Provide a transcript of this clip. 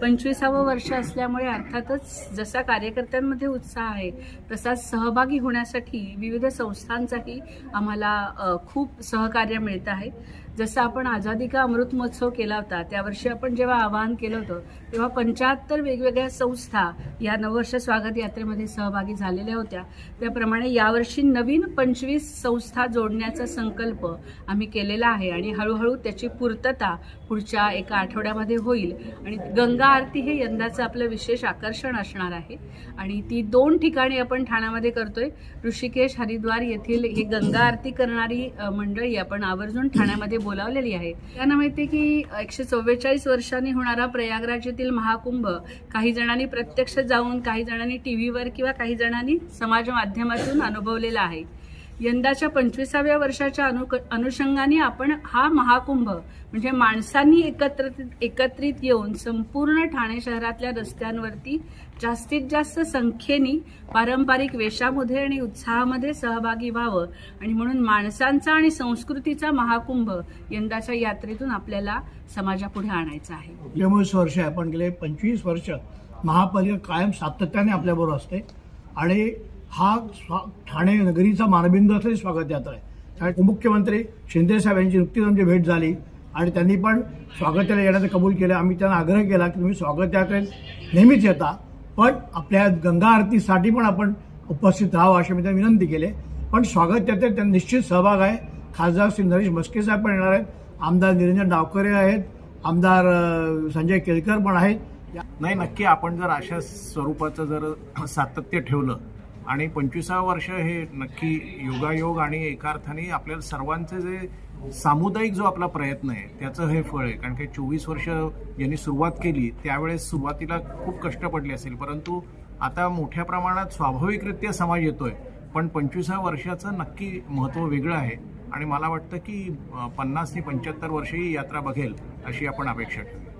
पंचवीसावं वर्ष असल्यामुळे अर्थातच जसा कार्यकर्त्यांमध्ये उत्साह आहे तसाच सहभागी होण्यासाठी विविध संस्थांचाही आम्हाला खूप सहकार्य मिळतं आहे. जसं आपण आझादी का अमृत महोत्सव केला होता त्यावर्षी आपण जेव्हा आवाहन केलं होतं तेव्हा पंच्याहत्तर वेगवेगळ्या संस्था या नववर्ष स्वागत यात्रेमध्ये सहभागी झालेल्या होत्या. त्याप्रमाणे यावर्षी नवीन पंचवीस संस्था जोडण्याचा संकल्प आम्ही केलेला आहे आणि हळूहळू त्याची पूर्तता पुढच्या एका आठवड्यामध्ये होईल. आणि गंगा आरती हे यंदाचं आपलं विशेष आकर्षण असणार आहे. आणि ती दोन ठिकाणी आपण ठाण्यामध्ये करतोय. ऋषिकेश हरिद्वार येथील ही गंगा आरती करणारी मंडळी आपण आवर्जून ठाण्यामध्ये बोलावलेली आहे. त्यांना माहिती आहे की एकशे चव्वेचाळीस वर्षांनी होणारा प्रयागराज येथील महाकुंभ काही जणांनी प्रत्यक्ष जाऊन काही जणांनी टी व्हीवर किंवा काही जणांनी समाज माध्यमातून अनुभवलेला आहे. यंदाच्या पंचवीसाव्या वर्षाच्या अनु अनुषंगाने आपण हा महाकुंभ म्हणजे माणसांनी एकत्रित एकत्रित येऊन संपूर्ण ठाणे शहरातल्या रस्त्यांवरती जास्तीत जास्त संख्येने पारंपरिक वेशामध्ये आणि उत्साहामध्ये सहभागी व्हावं. आणि म्हणून माणसांचा आणि संस्कृतीचा महाकुंभ यंदाच्या यात्रेतून आपल्याला समाजापुढे आणायचा आहे. एकोणीस वर्ष आपण गेले पंचवीस वर्ष महापालिका कायम सातत्याने आपल्याबरोबर असते. आणि हा स्वा ठाणे नगरीचा मानबिंदू असलेली स्वागत यात्रा आहे. त्यामुळे मुख्यमंत्री शिंदेसाहेब यांची नुकतीच आमची भेट झाली आणि त्यांनी पण स्वागत येण्याचं कबूल केलं. आम्ही त्यांना आग्रह केला की तुम्ही स्वागत यात्रेत नेहमीच येता पण आपल्या गंगा आरतीसाठी पण आपण उपस्थित राहावं अशी मी त्यांना विनंती केली. पण स्वागत यात्रेत त्यांना निश्चित सहभाग आहे. खासदार श्री नरेश मस्के साहेब पण येणार आहेत. आमदार निरंजन डावकरे आहेत. आमदार संजय केळकर पण आहेत. नाही नक्की आपण जर अशा स्वरूपाचं जर सातत्य ठेवलं आणि पंचवीसावं वर्ष हे नक्की योगायोग आणि एका अर्थाने आपल्याला सर्वांचे जे सामुदायिक जो आपला प्रयत्न आहे त्याचं हे फळ आहे. कारण की चोवीस वर्ष यांनी सुरुवात केली त्यावेळेस सुरुवातीला खूप कष्ट पडले असेल. परंतु आता मोठ्या प्रमाणात स्वाभाविकरित्या समाज येतोय. पण पंचवीसाव्या वर्षाचं नक्की महत्त्व वेगळं आहे. आणि मला वाटतं की पन्नास ते पंच्याहत्तर वर्षे ही यात्रा बघेल अशी आपण अपेक्षा ठेवू